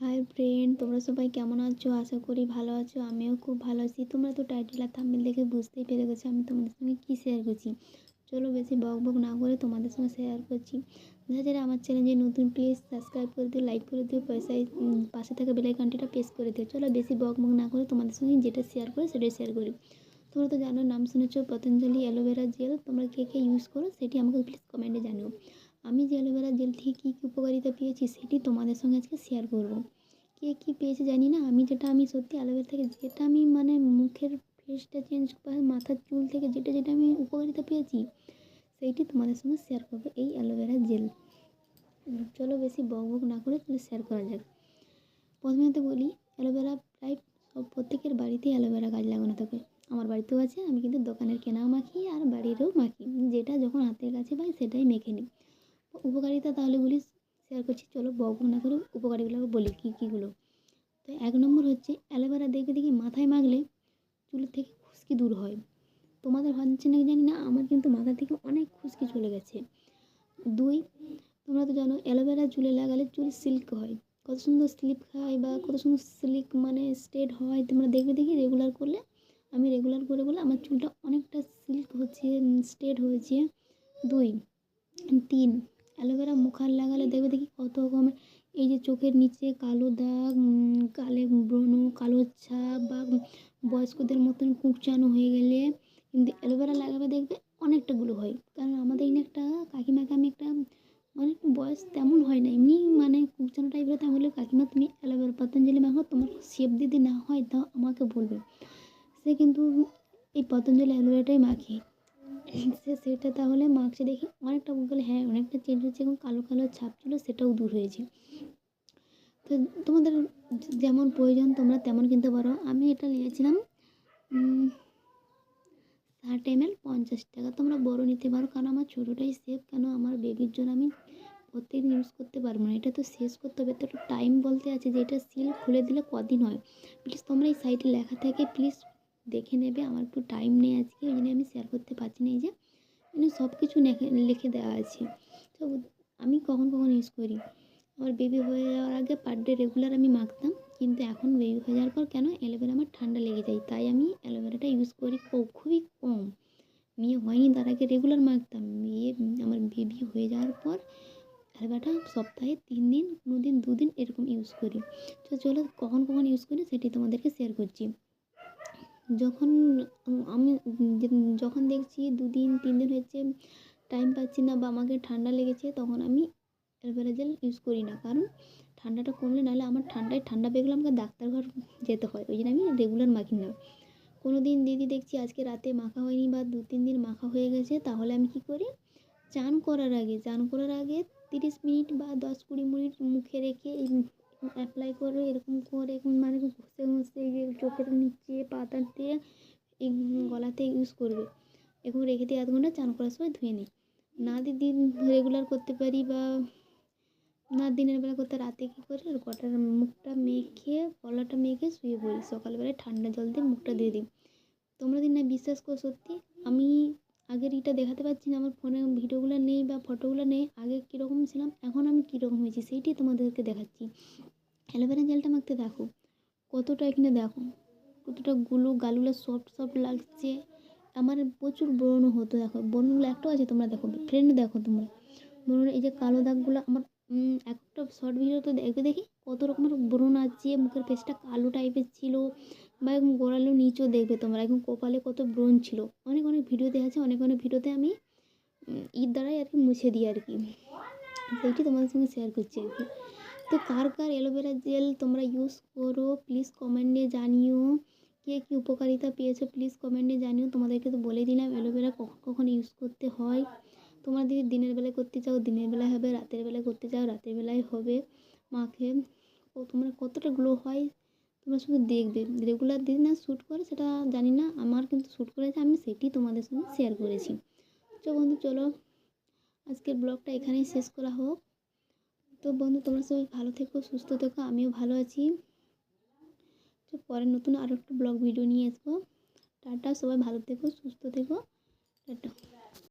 Hi friend তোমরা সবাই কেমন আছো? আশা করি ভালো আছো, আমিও খুব ভালো আছি। তোমরা তো টাইটেল আর থাম্বনেল দেখে বুঝতেই পেরে গেছো, আমি তোমাদের সঙ্গে কী শেয়ার করছি? চলো বেশি বক বক না করে তোমাদের সঙ্গে শেয়ার করছি। যারা যারা আমার চ্যানেলে নতুন প্লিজ সাবস্ক্রাইব করে দিও লাইক করে দিও, পয়সায় পাশে থাকা বেলাইকনটিটা প্রেস করে দিও। চলো বেশি বক বক না করে তোমাদের সঙ্গে যেটা শেয়ার করে সেটাই শেয়ার করি। তোমরা তো জানো, নাম শুনেছো, পতঞ্জলি অ্যালোভেরা জেল, তোমরা কে কে ইউজ করো সেটি আমাকে প্লিজ কমেন্টে জানিও। আমি যে অ্যালোভেরা জেল থেকে কী কী উপকারিতা পেয়েছি সেটি তোমাদের সঙ্গে আজকে শেয়ার করব। কে কী পেয়েছে জানি না, আমি যেটা, আমি সত্যি অ্যালোভেরা থেকে যেটা আমি মানে মুখের ফেসটা চেঞ্জ বা মাথার চুল থেকে যেটা যেটা আমি উপকারিতা পেয়েছি, সেইটি তোমাদের সঙ্গে শেয়ার করব এই অ্যালোভেরা জেল। চলো বেশি বক বক না করে তাহলে শেয়ার করা যাক। প্রথমে তো বলি, অ্যালোভেরা প্রায় সব প্রত্যেকের বাড়িতেই অ্যালোভেরা গাছ লাগানো থাকে। আমার বাড়িতেও আছে, আমি কিন্তু দোকানের কেনাও মাখি আর বাড়িরও মাখি। যেটা যখন হাতের কাছে পাই সেটাই মেখে নিই। উপকারিতা তাহলে বলি শেয়ার করছি, চলো বক না করে উপকারিগুলো বলি কী কীগুলো তো এক নম্বর হচ্ছে অ্যালোভেরা দেখবে দেখি মাথায় মাখলে চুলের থেকে খুশকি দূর হয়। তোমাদের ভাবছে নাকি জানি না, আমার কিন্তু মাথা থেকে অনেক খুশকি চলে গেছে। দুই, তোমরা তো জানো অ্যালোভেরা চুলে লাগালে চুল সিল্ক হয়। কত সুন্দর স্লিপ খায় বা কত সুন্দর সিল্ক মানে স্ট্রেট হয়, তোমরা দেখবে দেখি রেগুলার করলে। আমি রেগুলার করে বলে আমার চুলটা অনেকটা সিল্ক হচ্ছে স্ট্রেট হয়েছে। দুই, তিন অ্যালোভেরা মুখার লাগালে দেখবে দেখি কত রকমের, এই যে চোখের নিচে কালো দাগ কালে ব্রণ, কালো ছাপ বা বয়স্কদের মতন কুঁকচানো হয়ে গেলে কিন্তু অ্যালোভেরা লাগাবে দেখবে অনেকটাগুলো হয়। কারণ আমাদের এখানে একটা কাকিমাকে আমি একটা মানে বয়স তেমন হয় না, এমনি মানে কুঁকচানো টাইপের তাহলে কাকিমা তুমি অ্যালোভেরা পতঞ্জলি মাখো তোমার শেপ দিদি না হয় তাও আমাকে বলবে। সে কিন্তু এই পতঞ্জলি অ্যালোভেরাটাই মাখে। সে সেটা তাহলে মাখছে দেখি অনেকটা বলে হ্যাঁ অনেকটা চেঞ্জ হচ্ছে এবং কালো কালো ছাপ ছিল সেটাও দূর হয়েছে। তো তোমাদের যেমন প্রয়োজন তোমরা তেমন কিনতে পারো। আমি এটা নিয়েছিলাম ষাট এম এল পঞ্চাশ টাকা। তোমরা বড় নিতে পারো কারণ আমার ছোটোটাই সেফ কেন আমার বেবির জন্য আমি প্রত্যেকদিন ইউজ করতে পারব না। এটা তো শেষ করতে হবে। তো টাইম বলতে আছে যে এটা সিল খুলে দিলে কদিন হয়? প্লিজ তোমরা এই সাইটে লেখা থাকে প্লিজ দেখে নেবে, আমার একটু টাইম নেই আজকে, ওই জন্য আমি শেয়ার করতে পারছি না, এই যে মানে সব কিছু লেখে- দেওয়া আছে। তো আমি কখন কখন ইউজ করি? আমার বেবি হয়ে যাওয়ার আগে পার ডে রেগুলার আমি মাখতাম, কিন্তু এখন বেবি হয়ে যাওয়ার পর কেন? অ্যালোভেরা আমার ঠান্ডা লেগে যায়, তাই আমি অ্যালোভেরাটা ইউজ করি খুব- খুবই কম। মেয়ে হয়নি, তার আগে রেগুলার মাখতাম। মেয়ে, আমার বেবি হয়ে যাওয়ার পর অ্যালোভেরাটা সপ্তাহে তিন দিন কোনো দিন দুদিন এরকম ইউজ করি। তো চলো, কখন কখন ইউজ করি সেটি তোমাদেরকে শেয়ার করছি। যখন আমি যখন দেখছি দুদিন তিন দিন হচ্ছে টাইম পাচ্ছি না বা আমাকে ঠান্ডা লেগেছে, তখন আমি অ্যালোভেরা জেল ইউজ করি না। কারণ ঠান্ডাটা কমলে নাহলে আমার ঠান্ডায় ঠান্ডা পেয়ে গেলে আমাকে ডাক্তার ঘর যেতে হয়। ওই জন্য আমি রেগুলার মাখি না। কোনো দিন দিদি দেখছি আজকে রাতে মাখা হয়নি বা দু, তিন দিন মাখা হয়ে গেছে, তাহলে আমি কী করি? চান করার আগে, চান করার আগে তিরিশ মিনিট বা দশ কুড়ি মিনিট মুখে রেখে অ্যাপ্লাই করে, এরকম করে মানে ঘষে ঘষে এই যে চোখের নিচে, পাতাতে, এই গলাতে ইউজ করবে। এরকম রেখে দিয়ে আধ ঘণ্টা চান করার সময় ধুয়ে নিই না দিদি রেগুলার করতে পারি বা না দিনের বেলা করতে, রাতে কী করি? আর কটার মুখটা মেখে, গলাটা মেখে শুয়ে পড়ি। সকালবেলায় ঠান্ডা জল দিয়ে মুখটা দিয়ে দিই। তোমরা দিন না বিশ্বাস করো সত্যি, আমি আগের ইটা দেখাতে পারছি না, আমার ফোনে ভিডিওগুলো নেই বা ফটোগুলো নেই, আগে কীরকম ছিলাম, এখন আমি কীরকম হয়েছি, সেইটাই তোমাদেরকে দেখাচ্ছি। অ্যালোভেরা জেলটা মাখতে দেখো। কতটা এখানে দেখো, কতটা গুলো গালগুলো সফট সফট লাগছে। আমার প্রচুর ব্রণ হতো দেখো। ব্রণগুলো একটাও আছে তোমরা দেখো ফ্রেন্ড দেখো তোমরা। ব্রণ এই যে কালো দাগগুলো, আমার একটা শর্ট ভিডিও তো দেখবে দেখি কত রকমের ব্রণ আছে। মুখের ফেসটা কালো টাইপের ছিল বা এরকম গোড়ালো নিচেও দেখবে তোমরা। একদম কপালে কত ব্রণ ছিল। অনেক অনেক ভিডিও আছে, অনেক অনেক ভিডিওতে আমি ঈদ দ্বারাই আর কি মুছে দিই আর কি। সেইটি তোমাদের সঙ্গে শেয়ার করছি আর কি। তো কার কার অ্যালোভেরা জেল তোমরা ইউজ করো? প্লিজ কমেন্টে জানিও। কে কী উপকারিতা পেয়েছ প্লিজ কমেন্টে জানিও। তোমাদেরকে তো বলে দিলাম, অ্যালোভেরা কখন কখন ইউজ করতে হয়। তোমরা যদি দিনের বেলায় করতে চাও, দিনের বেলায় হবে, রাতের বেলায় করতে চাও, রাতের বেলায় হবে মাখে ও তোমরা কতটা গ্লো হয়? তোমরা শুধু দেখবে। রেগুলার দিন না শ্যুট করে সেটা জানি না, আমার কিন্তু শ্যুট করেছে, আমি সেটি তোমাদের সঙ্গে শেয়ার করেছি। তো বন্ধু চলো, আজকের ব্লগটা এখানেই শেষ করা হোক। তো বন্ধু, তোমরা সবাই ভালো থেকো, সুস্থ থেকো, আমিও ভালো আছি। তো পরে নতুন আরও একটা ব্লগ ভিডিও নিয়ে আসব। টাটা, সবাই ভালো থেকো, সুস্থ থেকো। টাটা।